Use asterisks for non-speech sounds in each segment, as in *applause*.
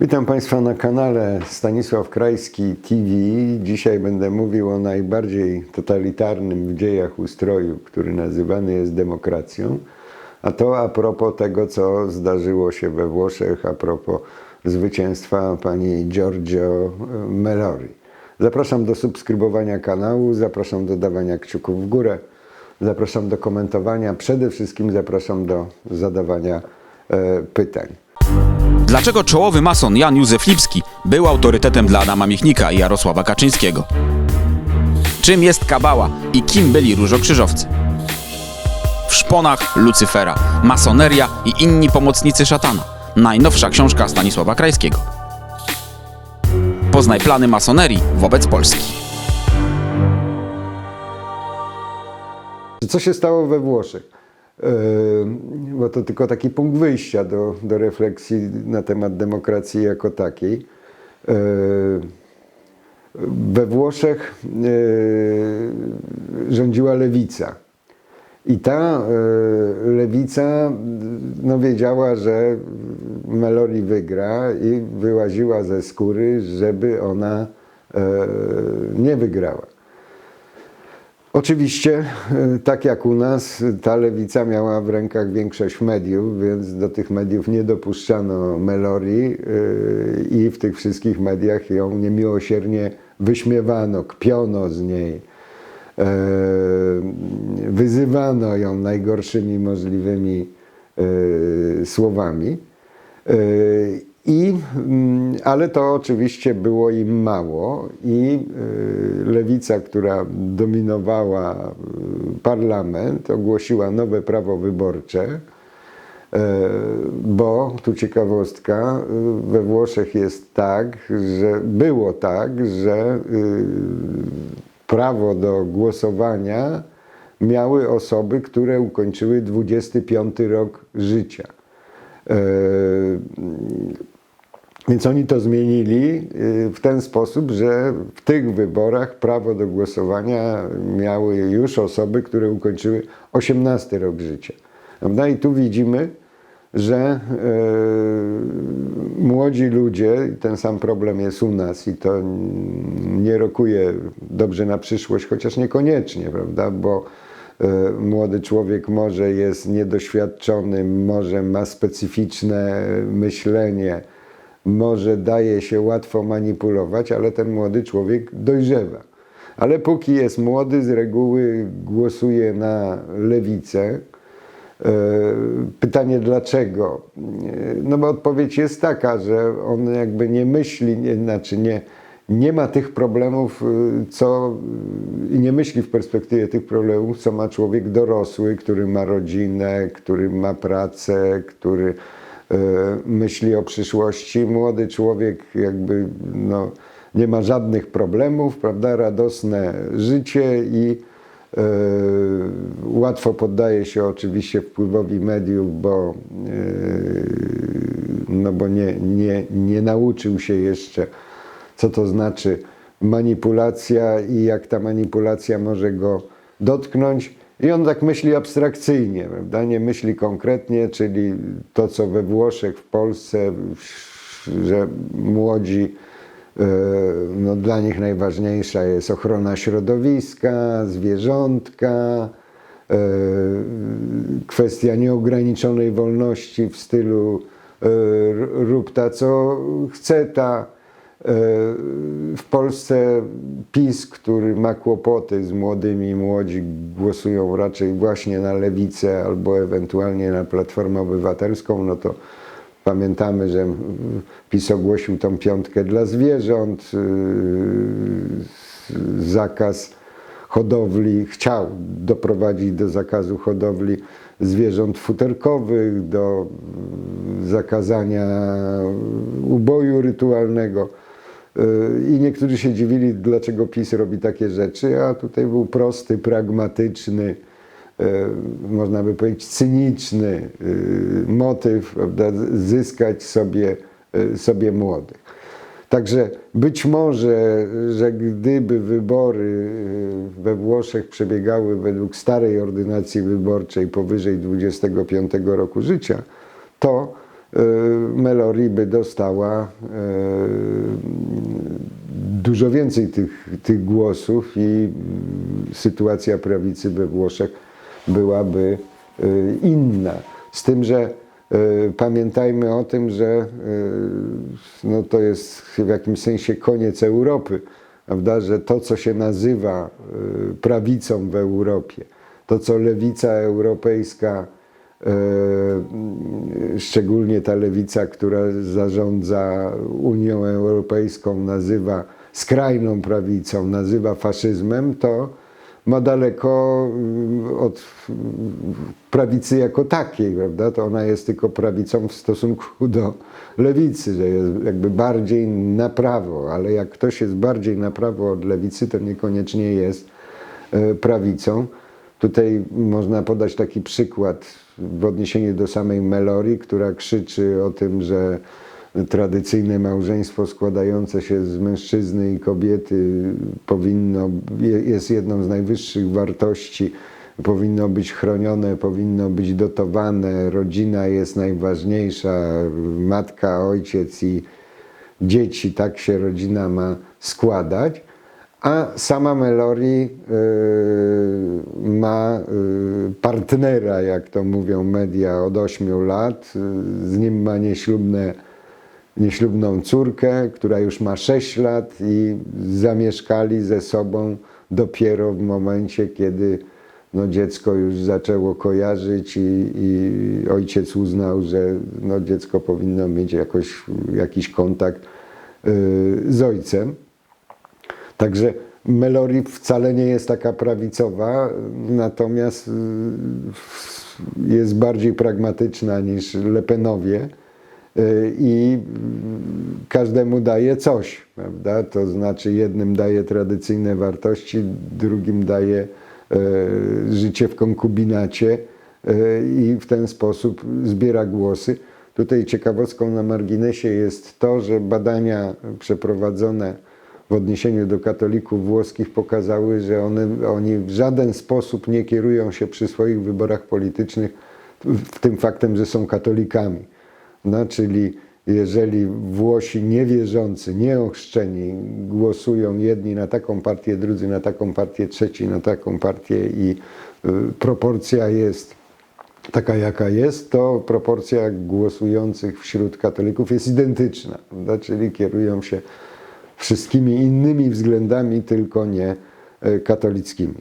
Witam Państwa na kanale Stanisław Krajski TV. Dzisiaj będę mówił o najbardziej totalitarnym w dziejach ustroju, który nazywany jest demokracją. A to a propos tego, co zdarzyło się we Włoszech, a propos zwycięstwa pani Giorgio Melori. Zapraszam do subskrybowania kanału, zapraszam do dawania kciuków w górę, zapraszam do komentowania, przede wszystkim zapraszam do zadawania e, pytań. Dlaczego czołowy mason Jan Józef Lipski był autorytetem dla Adama Michnika i Jarosława Kaczyńskiego? Czym jest kabała i kim byli różokrzyżowcy? W szponach Lucyfera, masoneria i inni pomocnicy szatana. Najnowsza książka Stanisława Krajskiego. Poznaj plany masonerii wobec Polski. Co się stało we Włoszech? Yy, Bo to tylko taki punkt wyjścia do, do refleksji na temat demokracji jako takiej. Yy, We Włoszech yy, rządziła lewica. I ta yy, lewica no, wiedziała, że Melori wygra i wyłaziła ze skóry, żeby ona yy, nie wygrała. Oczywiście, e, tak jak u nas, ta lewica miała w rękach większość mediów, więc do tych mediów nie dopuszczano Melori e, i w tych wszystkich mediach ją niemiłosiernie wyśmiewano, kpiono z niej, e, wyzywano ją najgorszymi możliwymi słowami. E, I, mm, ale to oczywiście było im mało i y, lewica, która dominowała y, parlament, ogłosiła nowe prawo wyborcze, y, bo tu ciekawostka, y, we Włoszech jest tak, że było tak, że prawo do głosowania miały osoby, które ukończyły 25 rok życia. Więc oni to zmienili y, w ten sposób, że w tych wyborach prawo do głosowania miały już osoby, które ukończyły 18 rok życia. Prawda? I tu widzimy, że e, młodzi ludzie, ten sam problem jest u nas i to nie rokuje dobrze na przyszłość, chociaż niekoniecznie, prawda? bo e, młody człowiek może jest niedoświadczony, może ma specyficzne myślenie, może daje się łatwo manipulować, ale ten młody człowiek dojrzewa. Ale póki jest młody, z reguły głosuje na lewicę. E, Pytanie dlaczego? E, No bo odpowiedź jest taka, że on jakby nie myśli, nie, znaczy nie, nie ma tych problemów, y, co i nie myśli w perspektywie tych problemów, co ma człowiek dorosły, który ma rodzinę, który ma pracę, który e, myśli o przyszłości. Młody człowiek jakby no, nie ma żadnych problemów, prawda? Radosne życie i e, łatwo poddaje się oczywiście wpływowi mediów, bo, e, no bo nie, nie, nie nauczył się jeszcze, co to znaczy manipulacja i jak ta manipulacja może go dotknąć. I on tak myśli abstrakcyjnie, prawda? nie myśli konkretnie, czyli to, co we Włoszech, w Polsce, że młodzi, e, no dla nich najważniejsza jest ochrona środowiska, zwierzątka, e, kwestia nieograniczonej wolności w stylu e, rób ta, co chce ta. W Polsce PiS, który ma kłopoty z młodymi, młodzi głosują raczej właśnie na lewicę albo ewentualnie na Platformę Obywatelską, no to pamiętamy, że PiS ogłosił tą piątkę dla zwierząt, yy, zakaz hodowli, chciał doprowadzić do zakazu hodowli zwierząt futerkowych, do zakazania uboju rytualnego. Yy, I niektórzy się dziwili, dlaczego PiS robi takie rzeczy, a tutaj był prosty, pragmatyczny, yy, można by powiedzieć cyniczny yy, motyw, prawda, zyskać sobie, sobie młodych. Także być może, że gdyby wybory we Włoszech przebiegały według starej ordynacji wyborczej powyżej 25 roku życia, to Melorii by dostała e, dużo więcej tych, tych głosów i mm, sytuacja prawicy we Włoszech byłaby e, inna. Z tym, że e, pamiętajmy o tym, że e, no to jest w jakimś sensie koniec Europy, prawda? że to, co się nazywa e, prawicą w Europie, to, co lewica europejska, e, szczególnie ta lewica, która zarządza Unią Europejską, nazywa skrajną prawicą, nazywa faszyzmem, to ma daleko mm, od prawicy jako takiej, prawda? To ona jest tylko prawicą w stosunku do lewicy, że jest jakby bardziej na prawo, ale jak ktoś jest bardziej na prawo od lewicy, to niekoniecznie jest e, prawicą. Tutaj można podać taki przykład w odniesieniu do samej Melorii, która krzyczy o tym, że tradycyjne małżeństwo składające się z mężczyzny i kobiety powinno, je- jest jedną z najwyższych wartości, powinno być chronione, powinno być dotowane, rodzina jest najważniejsza, matka, ojciec i dzieci, tak się rodzina ma składać. A sama Melorii y, ma y, partnera, jak to mówią media, od 8 lat. Y, Z nim ma nieślubne, nieślubną córkę, która już ma 6 lat i zamieszkali ze sobą dopiero w momencie, kiedy no, dziecko już zaczęło kojarzyć i, i ojciec uznał, że no, dziecko powinno mieć jakoś, jakiś kontakt y, z ojcem. Także Melorii wcale nie jest taka prawicowa, natomiast y, jest bardziej pragmatyczna niż Lepenowie y, i każdemu daje coś, prawda? To znaczy jednym daje tradycyjne wartości, drugim daje y, życie w konkubinacie i w ten sposób zbiera głosy. Tutaj ciekawostką na marginesie jest to, że badania przeprowadzone w odniesieniu do katolików włoskich pokazały, że one, oni w żaden sposób nie kierują się przy swoich wyborach politycznych tym faktem, że są katolikami. No, czyli jeżeli Włosi niewierzący, nieochrzczeni głosują jedni na taką partię, drudzy na taką partię, trzeci na taką partię i y, proporcja jest taka jaka jest, to proporcja głosujących wśród katolików jest identyczna, prawda? czyli kierują się wszystkimi innymi względami, tylko nie e, katolickimi.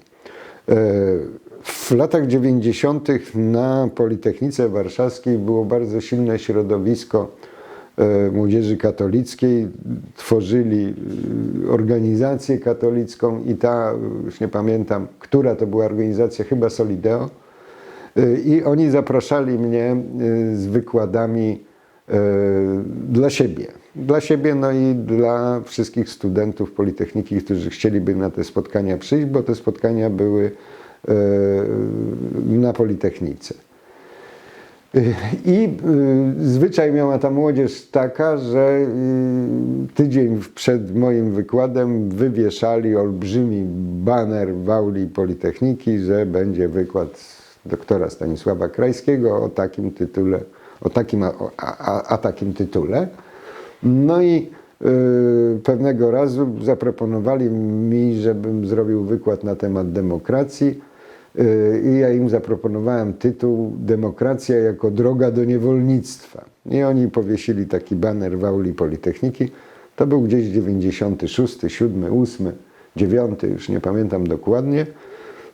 E, W latach 90. na Politechnice Warszawskiej było bardzo silne środowisko e, młodzieży katolickiej. Tworzyli organizację katolicką i ta, już nie pamiętam, która to była organizacja, chyba Solideo. I oni zapraszali mnie z wykładami dla siebie. Dla siebie, no i dla wszystkich studentów Politechniki, którzy chcieliby na te spotkania przyjść, bo te spotkania były y, na Politechnice. Y, I zwyczaj miała ta młodzież taka, że tydzień przed moim wykładem wywieszali olbrzymi baner w auli Politechniki, że będzie wykład doktora Stanisława Krajskiego o takim tytule, o takim, a, a, a takim tytule. No i y, pewnego razu zaproponowali mi, żebym zrobił wykład na temat demokracji. Y, I ja im zaproponowałem tytuł Demokracja jako droga do niewolnictwa. I oni powiesili taki baner w auli Politechniki. To był gdzieś 96, 7, 8, 9, już nie pamiętam dokładnie.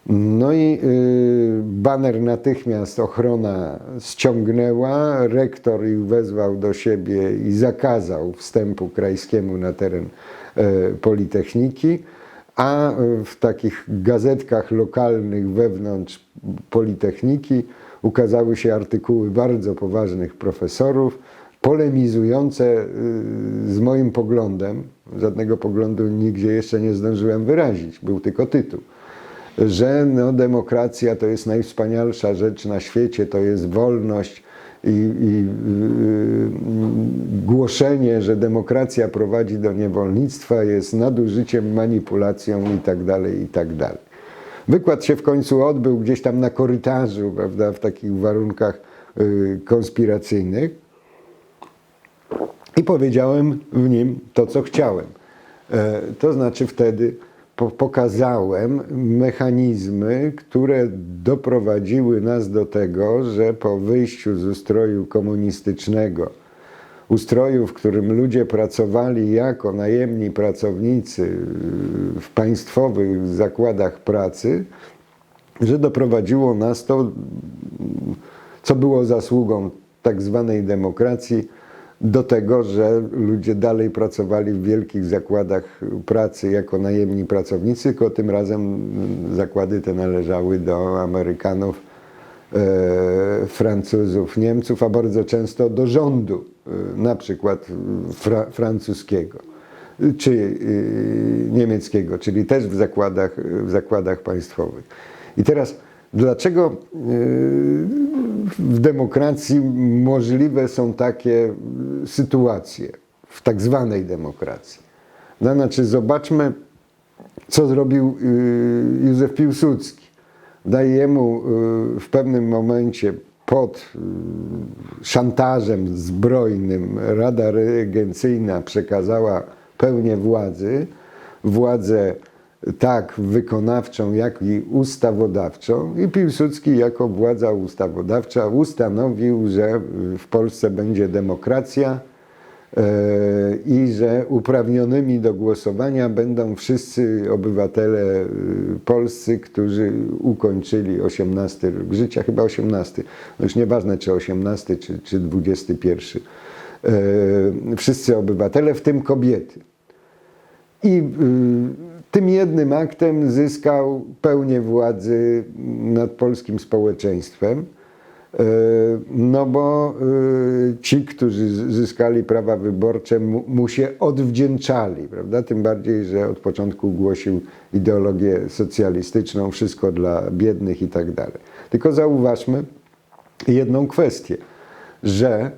No i y, baner natychmiast ochrona ściągnęła, rektor ich wezwał do siebie i zakazał wstępu krajskiemu na teren e, Politechniki, a w takich gazetkach lokalnych wewnątrz Politechniki ukazały się artykuły bardzo poważnych profesorów, polemizujące y, z moim poglądem. Żadnego poglądu nigdzie jeszcze nie zdążyłem wyrazić, był tylko tytuł że no, demokracja to jest najwspanialsza rzecz na świecie, to jest wolność i, i yy, głoszenie, że demokracja prowadzi do niewolnictwa jest nadużyciem, manipulacją i tak dalej, i tak dalej. Wykład się w końcu odbył gdzieś tam na korytarzu, prawda, w takich warunkach yy, konspiracyjnych. i powiedziałem w nim to, co chciałem. E, To znaczy wtedy pokazałem mechanizmy, które doprowadziły nas do tego, że po wyjściu z ustroju komunistycznego, ustroju, w którym ludzie pracowali jako najemni pracownicy y, w państwowych zakładach pracy, że doprowadziło nas to, co było zasługą tak zwanej demokracji, do tego, że ludzie dalej pracowali w wielkich zakładach pracy jako najemni pracownicy, tylko tym razem zakłady te należały do Amerykanów, e, Francuzów, Niemców, a bardzo często do rządu, e, na przykład fra, francuskiego czy y, niemieckiego, czyli też w zakładach, w zakładach państwowych. I teraz dlaczego y, w demokracji możliwe są takie y, sytuacje, w tak zwanej demokracji? No, znaczy zobaczmy, co zrobił y, Józef Piłsudski. Daje mu y, w pewnym momencie pod szantażem zbrojnym Rada Regencyjna przekazała pełnię władzy, władzę tak wykonawczą, jak i ustawodawczą i Piłsudski jako władza ustawodawcza ustanowił, że w Polsce będzie demokracja, e, i że uprawnionymi do głosowania będą wszyscy obywatele e, polscy, którzy ukończyli 18 rok życia, chyba 18, no już nieważne czy 18 czy, czy 21. E, Wszyscy obywatele, w tym kobiety. I y, tym jednym aktem zyskał pełnię władzy nad polskim społeczeństwem. E, No bo y, ci, którzy zyskali prawa wyborcze, mu, się odwdzięczali, prawda? Tym bardziej, że od początku głosił ideologię socjalistyczną, wszystko dla biednych i tak dalej. Tylko zauważmy jedną kwestię, że e,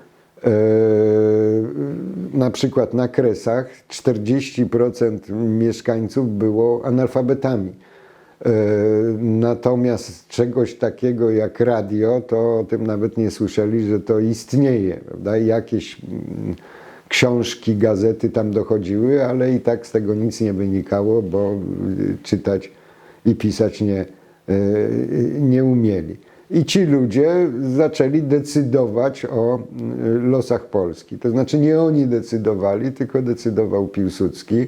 na przykład na Kresach 40% mieszkańców było analfabetami. E, Natomiast czegoś takiego jak radio, to o tym nawet nie słyszeli, że to istnieje. Prawda? Jakieś mm, książki, gazety tam dochodziły, ale i tak z tego nic nie wynikało, bo y, czytać i pisać nie, y, nie umieli. I ci ludzie zaczęli decydować o y, losach Polski. To znaczy nie oni decydowali, tylko decydował Piłsudski,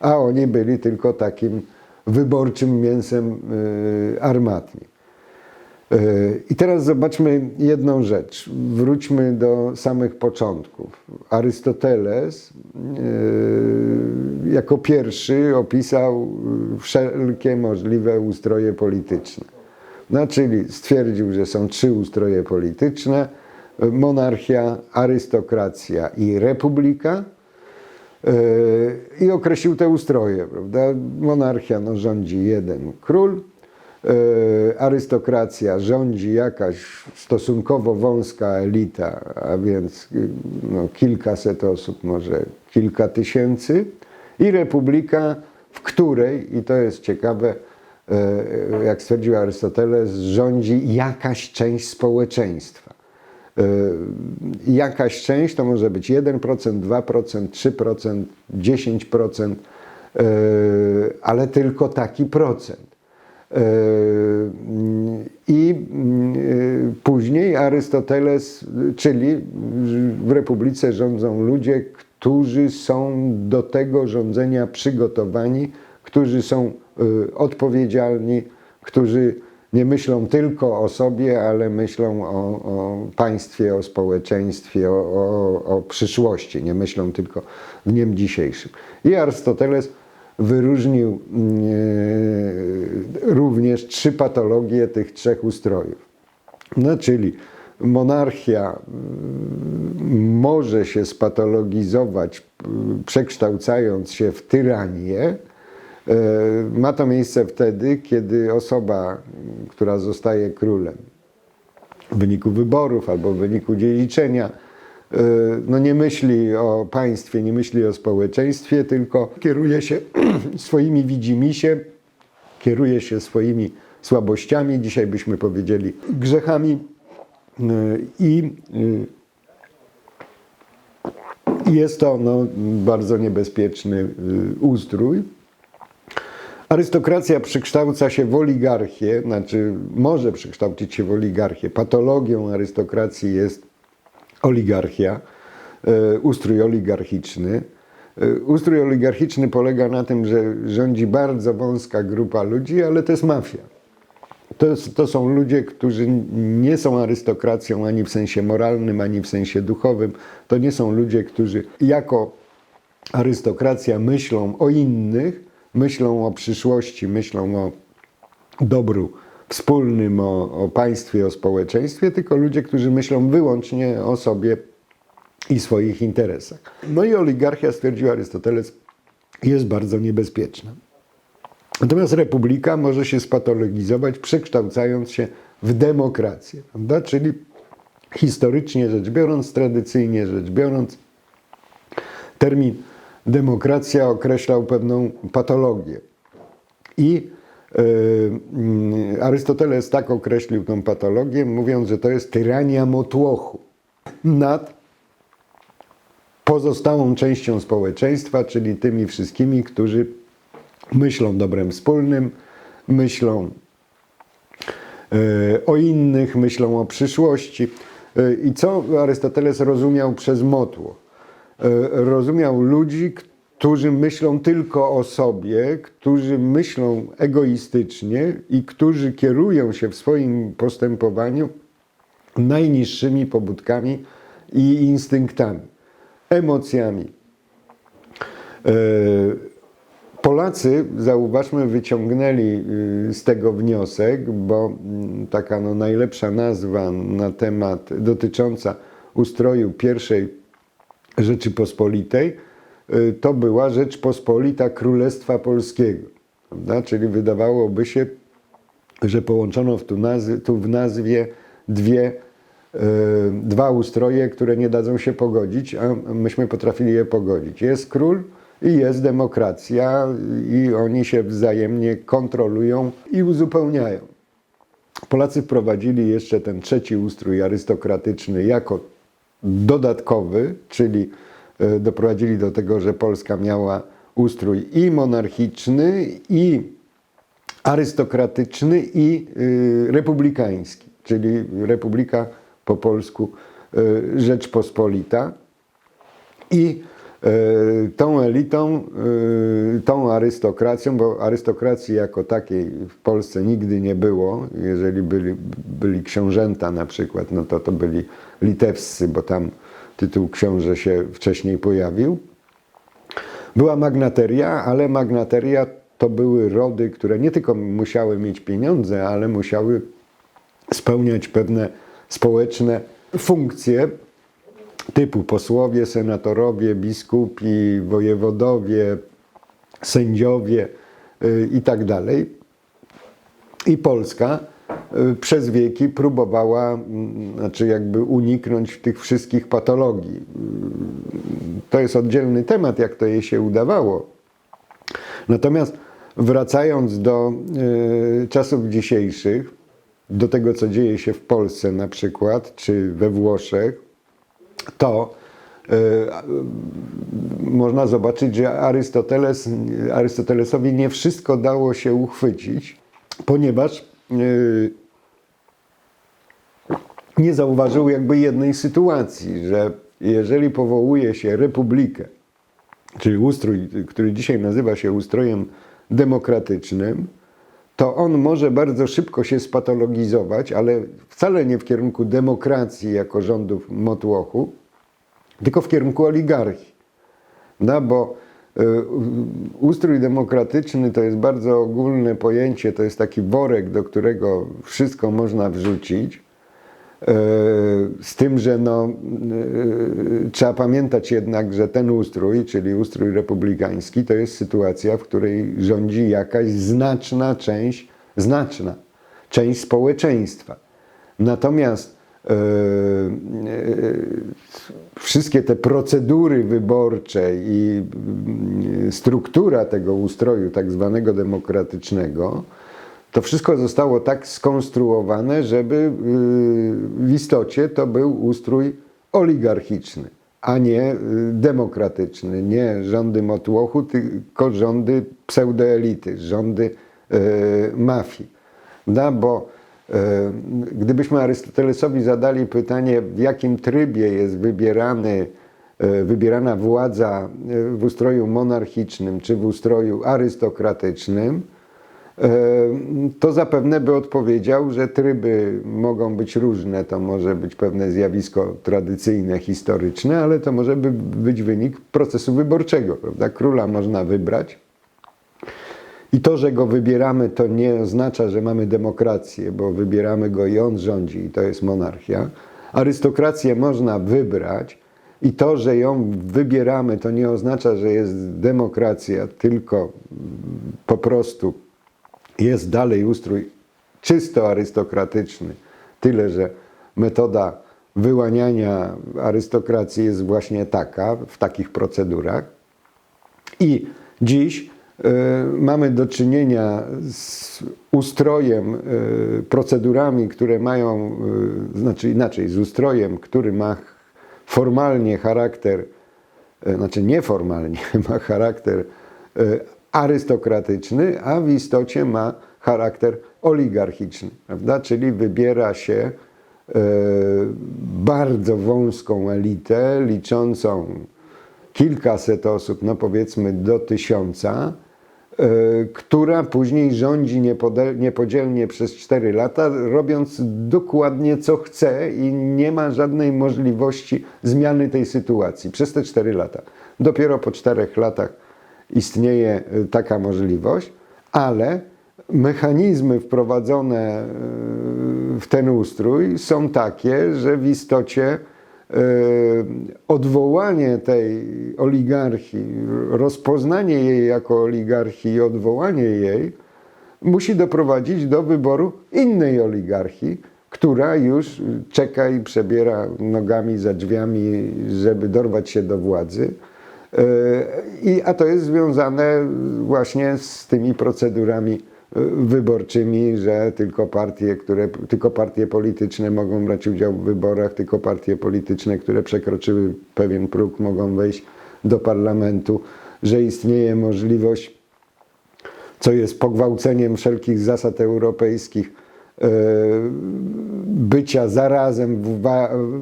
a oni byli tylko takim wyborczym mięsem y, armatni. Y, I teraz zobaczmy jedną rzecz. Wróćmy do samych początków. Arystoteles y, jako pierwszy opisał wszelkie możliwe ustroje polityczne. No, czyli stwierdził, że są trzy ustroje polityczne: monarchia, arystokracja i republika. Yy, i określił te ustroje, prawda? Monarchia no, rządzi jeden król, yy, arystokracja rządzi jakaś stosunkowo wąska elita, a więc no, kilkaset osób, może kilka tysięcy, i republika, w której, i to jest ciekawe, jak stwierdził Arystoteles, rządzi jakaś część społeczeństwa. Y, jakaś część, to może być 1%, 2%, 3%, 10%, y, ale tylko taki procent. Y, I później Arystoteles, czyli w Republice rządzą ludzie, którzy są do tego rządzenia przygotowani, którzy są y, odpowiedzialni, którzy nie myślą tylko o sobie, ale myślą o, o państwie, o społeczeństwie, o, o, o przyszłości. Nie myślą tylko w dniem dzisiejszym. I Arystoteles wyróżnił e, również trzy patologie tych trzech ustrojów. No, czyli monarchia mm, może się spatologizować, mm, przekształcając się w tyranię. E, Ma to miejsce wtedy, kiedy osoba, która zostaje królem w wyniku wyborów albo w wyniku dziedziczenia, e, no nie myśli o państwie, nie myśli o społeczeństwie, tylko kieruje się *clears throat* swoimi widzimisię, kieruje się swoimi słabościami, dzisiaj byśmy powiedzieli grzechami e, i Jest to no, bardzo niebezpieczny ustrój. Arystokracja przekształca się w oligarchię, znaczy może przekształcić się w oligarchię. Patologią arystokracji jest oligarchia, e, ustrój oligarchiczny. E, Ustrój oligarchiczny polega na tym, że rządzi bardzo wąska grupa ludzi, ale to jest mafia. To, to są ludzie, którzy nie są arystokracją ani w sensie moralnym, ani w sensie duchowym. To nie są ludzie, którzy jako arystokracja myślą o innych, myślą o przyszłości, myślą o dobru wspólnym, o, o państwie, o społeczeństwie, tylko ludzie, którzy myślą wyłącznie o sobie i swoich interesach. No i oligarchia, stwierdził Arystoteles, jest bardzo niebezpieczna. Natomiast republika może się spatologizować, przekształcając się w demokrację, prawda? czyli historycznie rzecz biorąc, tradycyjnie rzecz biorąc, termin demokracja określał pewną patologię. I y, Arystoteles tak określił tą patologię, mówiąc, że to jest tyrania motłochu nad pozostałą częścią społeczeństwa, czyli tymi wszystkimi, którzy myślą dobrem wspólnym, myślą e, o innych, myślą o przyszłości. E, I co Arystoteles rozumiał przez motło? E, Rozumiał ludzi, którzy myślą tylko o sobie, którzy myślą egoistycznie i którzy kierują się w swoim postępowaniu najniższymi pobudkami i instynktami, emocjami. E, Polacy, zauważmy, wyciągnęli y, z tego wniosek, bo mm, taka no, najlepsza nazwa na temat dotycząca ustroju pierwszej Rzeczypospolitej y, to była Rzeczpospolita Królestwa Polskiego. Prawda? Czyli wydawałoby się, że połączono w tu, nazw, tu w nazwie dwie, y, dwa ustroje, które nie dadzą się pogodzić, a myśmy potrafili je pogodzić. Jest król i jest demokracja i oni się wzajemnie kontrolują i uzupełniają. Polacy wprowadzili jeszcze ten trzeci ustrój arystokratyczny jako dodatkowy, czyli e, doprowadzili do tego, że Polska miała ustrój i monarchiczny, i arystokratyczny, i y, republikański, czyli republika po polsku y, Rzeczpospolita. I e, tą elitą, e, tą arystokracją, bo arystokracji jako takiej w Polsce nigdy nie było. Jeżeli byli, byli książęta na przykład, no to to byli litewscy, bo tam tytuł książę się wcześniej pojawił. Była magnateria, ale magnateria to były rody, które nie tylko musiały mieć pieniądze, ale musiały spełniać pewne społeczne funkcje, typu posłowie, senatorowie, biskupi, wojewodowie, sędziowie y, i tak dalej. I Polska y, przez wieki próbowała, mm, znaczy jakby uniknąć tych wszystkich patologii. Y, To jest oddzielny temat, jak to jej się udawało. Natomiast wracając do czasów dzisiejszych, do tego, co dzieje się w Polsce na przykład, czy we Włoszech, to e, można zobaczyć, że Arystoteles, Arystotelesowi nie wszystko dało się uchwycić, ponieważ e, nie zauważył jakby jednej sytuacji, że jeżeli powołuje się republikę, czyli ustrój, który dzisiaj nazywa się ustrojem demokratycznym, to on może bardzo szybko się spatologizować, ale wcale nie w kierunku demokracji jako rządów motłochu, tylko w kierunku oligarchii. No, bo y, ustrój demokratyczny to jest bardzo ogólne pojęcie, to jest taki worek, do którego wszystko można wrzucić. Z tym, że no, y, trzeba pamiętać jednak, że ten ustrój, czyli ustrój republikański, to jest sytuacja, w której rządzi jakaś znaczna część, znaczna część społeczeństwa. Natomiast e, e, wszystkie te procedury wyborcze i mm, struktura tego ustroju tak zwanego demokratycznego, to wszystko zostało tak skonstruowane, żeby y, w istocie to był ustrój oligarchiczny. a nie y, demokratyczny, nie rządy motłochu, tylko rządy pseudoelity, rządy y, mafii. Da, bo gdybyśmy Arystotelesowi zadali pytanie, w jakim trybie jest wybierany, wybierana władza w ustroju monarchicznym czy w ustroju arystokratycznym, to zapewne by odpowiedział, że tryby mogą być różne. To może być pewne zjawisko tradycyjne, historyczne, ale to może by być wynik procesu wyborczego. Prawda? Króla można wybrać. I to, że go wybieramy, to nie oznacza, że mamy demokrację, bo wybieramy go i on rządzi, i to jest monarchia. Arystokrację można wybrać, i to, że ją wybieramy, to nie oznacza, że jest demokracja, tylko po prostu jest dalej ustrój czysto arystokratyczny, tyle że metoda wyłaniania arystokracji jest właśnie taka, w takich procedurach. I dziś y, mamy do czynienia z ustrojem, y, procedurami, które mają, y, znaczy inaczej, z ustrojem, który ma formalnie charakter, y, znaczy nieformalnie *laughs* ma charakter y, arystokratyczny, a w istocie ma charakter oligarchiczny, prawda? Czyli wybiera się e, bardzo wąską elitę, liczącą kilkaset osób, no powiedzmy do tysiąca, e, która później rządzi niepodzielnie przez 4 lata, robiąc dokładnie co chce i nie ma żadnej możliwości zmiany tej sytuacji przez te 4 lata. Dopiero po 4 latach istnieje y, taka możliwość, ale mechanizmy wprowadzone y, w ten ustrój są takie, że w istocie y, odwołanie tej oligarchii, rozpoznanie jej jako oligarchii i odwołanie jej musi doprowadzić do wyboru innej oligarchii, która już czeka i przebiera nogami za drzwiami, żeby dorwać się do władzy. I, a to jest związane właśnie z tymi procedurami y, wyborczymi, że tylko partie, które, tylko partie polityczne mogą brać udział w wyborach, tylko partie polityczne, które przekroczyły pewien próg, mogą wejść do parlamentu, że istnieje możliwość, co jest pogwałceniem wszelkich zasad europejskich, e, bycia zarazem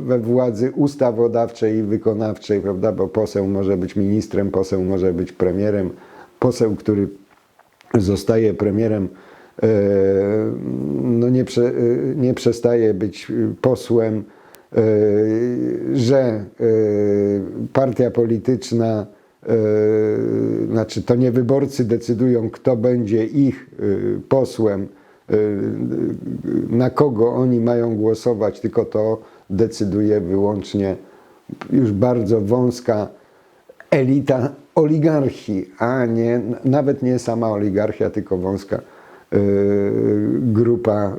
we władzy ustawodawczej i wykonawczej, prawda? Bo poseł może być ministrem, poseł może być premierem, poseł, który zostaje premierem, e, no nie, prze, e, nie przestaje być posłem, e, że e, partia polityczna, e, znaczy to nie wyborcy decydują, kto będzie ich e, posłem, e, na kogo oni mają głosować, tylko to decyduje wyłącznie już bardzo wąska elita oligarchii, a nie, nawet nie sama oligarchia, tylko wąska y, grupa y,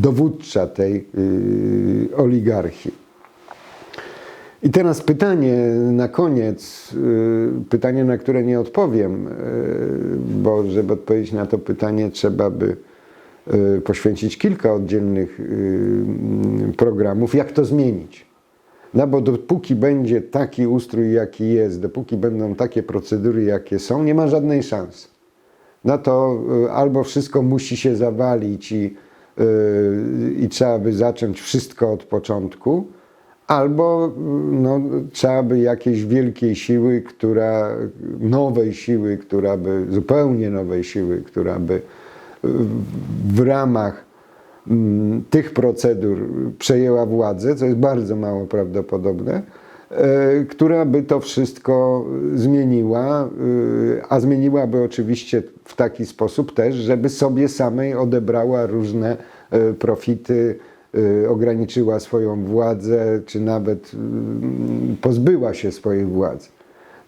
dowódcza tej y, oligarchii. I teraz pytanie na koniec, y, pytanie, na które nie odpowiem, y, bo żeby odpowiedzieć na to pytanie, trzeba by y, poświęcić kilka oddzielnych y, programów, jak to zmienić. No bo dopóki będzie taki ustrój, jaki jest, dopóki będą takie procedury, jakie są, nie ma żadnej szansy. No to y, albo wszystko musi się zawalić i, y, i trzeba by zacząć wszystko od początku, albo y, no, trzeba by jakiejś wielkiej siły, która, nowej siły, która by, zupełnie nowej siły, która by y, w ramach mm, tych procedur przejęła władzę, co jest bardzo mało prawdopodobne, e, która by to wszystko zmieniła, y, a zmieniłaby oczywiście w taki sposób też, żeby sobie samej odebrała różne e, profity, ograniczyła swoją władzę, czy nawet pozbyła się swojej władzy.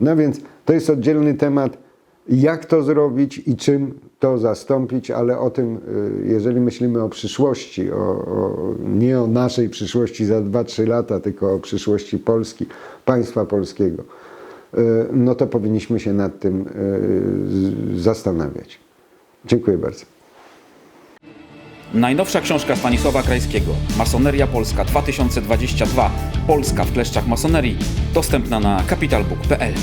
No więc to jest oddzielny temat, jak to zrobić i czym to zastąpić, ale o tym, y, jeżeli myślimy o przyszłości, o, o, nie o naszej przyszłości za 2-3 lata, tylko o przyszłości Polski, państwa polskiego, y, no to powinniśmy się nad tym y, zastanawiać. Dziękuję bardzo. Najnowsza książka Stanisława Krajskiego, Masoneria Polska 2022, Polska w kleszczach masonerii, dostępna na capitalbook.pl.